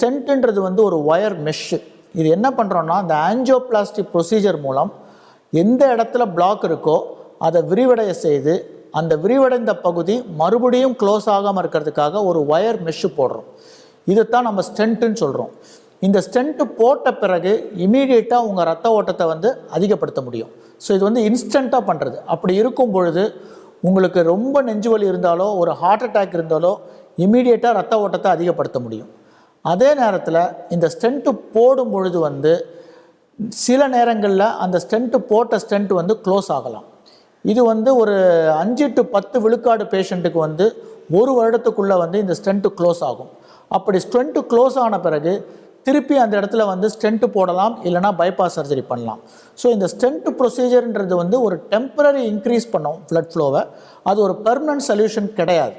ஸ்டென்ட்ன்றது வந்து ஒரு wire mesh இது என்ன பண்ணுறோன்னா இந்த ஆஞ்சியோபிளாஸ்டிக் ப்ரொசீஜர் மூலம் எந்த இடத்துல பிளாக் இருக்கோ அதை விரிவடைய செய்து அந்த விரிவடைந்த பகுதி மறுபடியும் க்ளோஸ் ஆகாமல் இருக்கிறதுக்காக ஒரு ஒயர் மெஷ்ஷு போடுறோம். இதைத்தான் நம்ம ஸ்டென்ட்டுன்னு சொல்கிறோம் இந்த ஸ்டென்ட்டு போட்ட பிறகு இமீடியட்டாக உங்கள் ரத்த ஓட்டத்தை வந்து அதிகப்படுத்த முடியும். ஸோ இது வந்து இன்ஸ்டண்ட்டாக பண்ணுறது அப்படி இருக்கும் பொழுது உங்களுக்கு ரொம்ப நெஞ்சு வலி இருந்தாலோ ஒரு ஹார்ட் அட்டாக் இருந்தாலோ இமீடியட்டாக ரத்த ஓட்டத்தை அதிகப்படுத்த முடியும். அதே நேரத்தில் இந்த ஸ்டென்ட்டு போடும் பொழுது வந்து சில நேரங்களில் அந்த ஸ்டென்ட்டு போட்ட ஸ்டென்ட் வந்து க்ளோஸ் ஆகலாம். இது வந்து ஒரு அஞ்சு டு பத்து விழுக்காடு பேஷண்ட்டுக்கு வந்து ஒரு வருடத்துக்குள்ளே வந்து இந்த ஸ்டென்ட்டு க்ளோஸ் ஆகும். அப்படி ஸ்டென்ட்டு க்ளோஸ் ஆன பிறகு திருப்பி அந்த இடத்துல வந்து ஸ்டென்ட்டு போடலாம் இல்லைனா பைபாஸ் சர்ஜரி பண்ணலாம். ஸோ இந்த ஸ்டென்ட் ப்ரொசீஜர்ன்றது வந்து ஒரு டெம்பரரி இன்க்ரீஸ் பண்ணும் ப்ளட் ஃப்ளோவை அது ஒரு பெர்மனன்ட் சொல்யூஷன் கிடையாது.